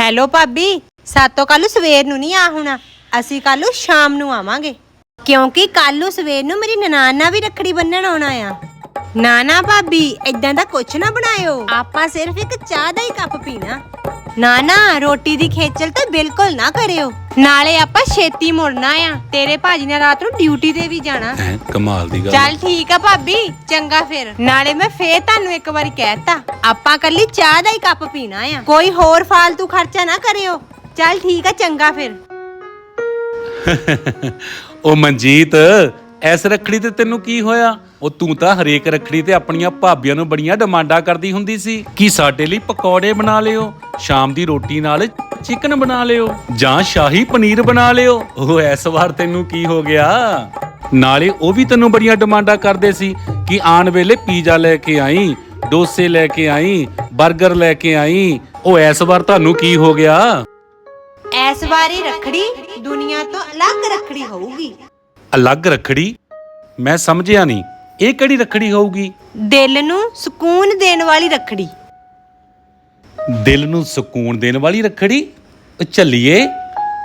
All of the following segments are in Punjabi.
ਹੈਲੋ ਭਾਬੀ ਸਾਤੋਂ ਕੱਲ ਸਵੇਰ ਨੂੰ ਨਹੀਂ ਆ ਹੋਣਾ। ਅਸੀਂ ਕੱਲ ਨੂੰ ਸ਼ਾਮ ਨੂੰ ਆਵਾਂਗੇ। ਕਿਉਂਕਿ ਕੱਲ ਨੂੰ ਸਵੇਰ ਨੂੰ ਮੇਰੀ ਨਨਾਨਾ ਵੀ ਰੱਖੜੀ ਬੰਨਣ ਆਉਣਾ ਆ। ਨਾ ਨਾ ਭਾਬੀ ਇਦਾਂ ਦਾ ਕੁਛ ਨਾ ਬਣਾਇਓ। ਆਪਾਂ ਸਿਰਫ ਇੱਕ ਚਾਹ ਦਾ ਹੀ ਕੱਪ ਪੀਣਾ। ਨਾ ਨਾ ਰੋਟੀ ਦੀ ਖੇਚਲ ਤਾਂ ਬਿਲਕੁਲ ਨਾ ਕਰਿਓ। ਨਾਲੇ ਆਪਾਂ ਛੇਤੀ ਮੁੜਨਾ ਆ। ਤੇਰੇ ਭਾਜੀ ਨੇ ਰਾਤ ਨੂੰ ਡਿਊਟੀ ਤੇ ਵੀ ਜਾਣਾ। ਹੈ ਕਮਾਲ ਦੀ ਗੱਲ ਚੱਲ ਠੀਕ ਆ ਭਾਬੀ ਚੰਗਾ ਫਿਰ। ਨਾਲੇ ਮੈਂ ਫੇਰ ਤੁਹਾਨੂੰ ਇੱਕ ਵਾਰੀ ਕਹਿਤਾ ਆਪਾਂ ਕੱਲੀ ਚਾਹ ਦਾ ਹੀ ਕੱਪ ਪੀਣਾ ਆ। ਕੋਈ ਹੋਰ ਫਾਲਤੂ ਖਰਚਾ ਨਾ ਕਰਿਓ। ਚੱਲ ਠੀਕ ਆ ਚੰਗਾ ਫਿਰ। ਉਹ ਮਨਜੀਤ ਐਸ ਰੱਖੜੀ ਤੇ ਤੈਨੂੰ ਕੀ ਹੋਇਆ? ਉਹ ਤੂੰ ਤਾਂ ਹਰੇਕ ਰੱਖੜੀ ਤੇ ਆਪਣੀਆਂ ਭਾਬੀਆਂ ਨੂੰ ਬੜੀਆਂ ਡਿਮਾਂਡਾਂ ਕਰਦੀ ਹੁੰਦੀ ਸੀ ਕਿ ਸਾਡੇ ਲਈ ਪਕੌੜੇ ਬਣਾ ਲਿਓ, ਸ਼ਾਮ ਦੀ ਰੋਟੀ ਨਾਲ ਚਿਕਨ ਬਣਾ ਲਿਓ, ਜਾਂ ਸ਼ਾਹੀ ਪਨੀਰ ਬਣਾ ਲਿਓ। ਉਹ ਇਸ ਵਾਰ ਤੈਨੂੰ ਕੀ ਹੋ ਗਿਆ? ਨਾਲੇ ਉਹ ਵੀ ਤੈਨੂੰ ਬੜੀਆਂ ਡਿਮਾਂਡਾਂ ਕਰਦੇ ਸੀ ਕਿ ਆਉਣ ਵੇਲੇ ਪੀਜ਼ਾ ਲੈ ਕੇ ਆਈ, ਡੋਸੇ ਲੈ ਕੇ ਆਈ 버ਗਰ ਲੈ ਕੇ ਆਈ। ਉਹ ਇਸ ਵਾਰ ਤੁਹਾਨੂੰ ਕੀ ਹੋ ਗਿਆ? ਐਸ ਵਾਰੀ ਰੱਖੜੀ ਦੁਨੀਆ ਤੋਂ ਅਲੱਗ ਰੱਖੜੀ ਹੋਊਗੀ। ਅਲੱਗ ਰੱਖੜੀ? ਮੈਂ ਸਮਝਿਆ ਨਹੀਂ। ਇਹ ਕਿਹੜੀ ਰੱਖੜੀ ਹੋਊਗੀ? ਦਿਲ ਨੂੰ ਸਕੂਨ ਦੇਣ ਵਾਲੀ ਰੱਖੜੀ। ਦਿਲ ਨੂੰ ਸਕੂਨ ਦੇਣ ਵਾਲੀ ਰੱਖੜੀ? ਉਹ ਝੱਲੀਏ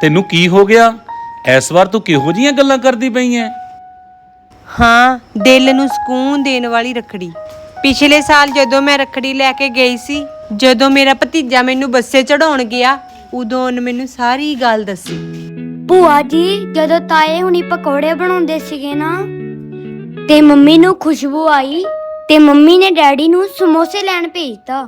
ਤੈਨੂੰ ਕੀ ਹੋ ਗਿਆ? ਇਸ ਵਾਰ ਤੂੰ ਕਿਹੋ ਜੀਆਂ ਗੱਲਾਂ ਕਰਦੀ ਪਈ ਐ? ਹਾਂ ਦਿਲ ਨੂੰ ਸਕੂਨ ਦੇਣ ਵਾਲੀ ਰੱਖੜੀ। ਪਿਛਲੇ ਸਾਲ ਜਦੋਂ ਮੈਂ ਰੱਖੜੀ ਲੈ ਕੇ ਗਈ ਸੀ ਜਦੋਂ ਮੇਰਾ ਭਤੀਜਾ ਮੈਨੂੰ ਬੱਸੇ ਚੜਾਉਣ ਗਿਆ ਉਦੋਂ ਉਹਨੇ ਮੈਨੂੰ ਸਾਰੀ ਗੱਲ ਦੱਸੀ। ਭੂਆ ਜੀ, ਜਦੋਂ ਤਾਏ ਹੁਣੀ ਪਕੌੜੇ ਬਣਾਉਂਦੇ ਸੀਗੇ ਨਾ, ਤੇ ਮੰਮੀ ਨੂੰ ਖੁਸ਼ਬੂ ਆਈ, ਤੇ ਮੰਮੀ ਨੇ ਡੈਡੀ ਨੂੰ ਸਮੋਸੇ ਲੈਣ ਭੇਜਤਾ।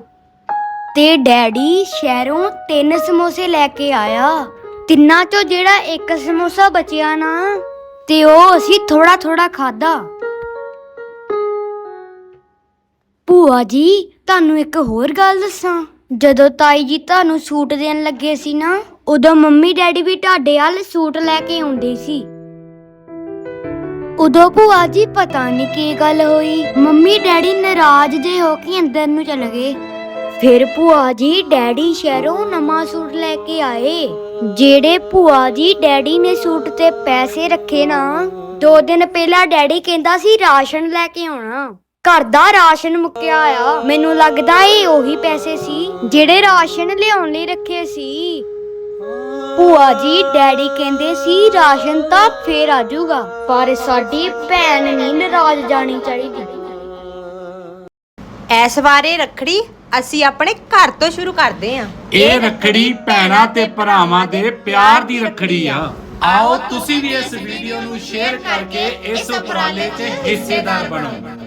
ਤੇ ਡੈਡੀ ਸ਼ਹਿਰੋਂ ਤਿੰਨ ਸਮੋਸੇ ਲੈ ਕੇ ਆਇਆ। ਤਿੰਨਾਂ ਚੋਂ ਜਿਹੜਾ ਇੱਕ ਸਮੋਸਾ ਬਚਿਆ ਨਾ, ਤੇ ਉਹ ਅਸੀਂ ਥੋੜਾ ਥੋੜਾ ਖਾਦਾ ਭੂਆ ਜੀ, ਤੁਹਾਨੂੰ ਇੱਕ ਹੋਰ ਗੱਲ ਦੱਸਾਂ। ਜਦੋਂ ਤਾਈ ਜੀ ਤੁਹਾਨੂੰ ਸੂਟ ਦੇਣ ਲੱਗੇ ਸੀ ਨਾ ਉਦੋਂ ਮੰਮੀ ਡੈਡੀ ਵੀ ਤੁਹਾਡੇ ਵੱਲ ਸੂਟ ਲੈ ਕੇ ਆਉਂਦੇ ਸੀ। ਉਦੋਂ ਭੂਆ ਜੀ ਪਤਾ ਨਹੀਂ ਕੀ ਗੱਲ ਹੋਈ। ਮੰਮੀ ਡੈਡੀ ਨਾਰਾਜ਼ ਜੇ ਹੋ ਕੇ ਅੰਦਰ ਨੂੰ ਚਲੇ ਗਏ। ਫਿਰ ਭੂਆ ਜੀ ਡੈਡੀ ਸ਼ਹਿਰੋਂ ਨਵਾਂ ਸੂਟ ਲੈ ਕੇ ਆਏ। ਜਿਹੜੇ ਭੂਆ ਜੀ ਡੈਡੀ ਨੇ ਸੂਟ ਤੇ ਪੈਸੇ ਰੱਖੇ ਨਾ, ਦੋ ਦਿਨ ਪਹਿਲਾਂ ਡੈਡੀ ਕਹਿੰਦਾ ਸੀ ਰਾਸ਼ਨ ਲੈ ਕੇ ਆਉਣਾ। ਘਰ ਦਾ ਰਾਸ਼ਨ ਮੁੱਕਿਆ ਆ। ਮੈਨੂੰ ਲੱਗਦਾ ਇਹ ਉਹੀ ਪੈਸੇ ਸੀ ਜਿਹੜੇ ਰਾਸ਼ਨ ਲਿਆਉਣ ਲਈ ਰੱਖੇ ਸੀ। ਭੂਆ ਜੀ ਡੈਡੀ ਕਹਿੰਦੇ ਸੀ ਰਾਸ਼ਨ ਤਾਂ ਫੇਰ ਆ ਜਾਊਗਾ ਪਰ ਸਾਡੀ ਭੈਣ ਨਹੀਂ ਨਾਰਾਜ਼ ਜਾਣੀ ਚਾਹੀਦੀ। ਐਸ ਵਾਰੇ ਰੱਖੜੀ ਅਸੀਂ ਆਪਣੇ ਘਰ ਤੋਂ ਸ਼ੁਰੂ ਕਰਦੇ ਹਾਂ ਇਹ ਰੱਖੜੀ ਭੈਣਾਂ ਤੇ ਭਰਾਵਾਂ ਦੇ ਪਿਆਰ ਦੀ ਰੱਖੜੀ ਆ। ਆਓ ਤੁਸੀਂ ਵੀ ਇਸ ਵੀਡੀਓ ਨੂੰ ਸ਼ੇਅਰ ਕਰਕੇ ਇਸ ਉਪਰਾਲੇ 'ਚ ਹਿੱਸੇਦਾਰ ਬਣੋ।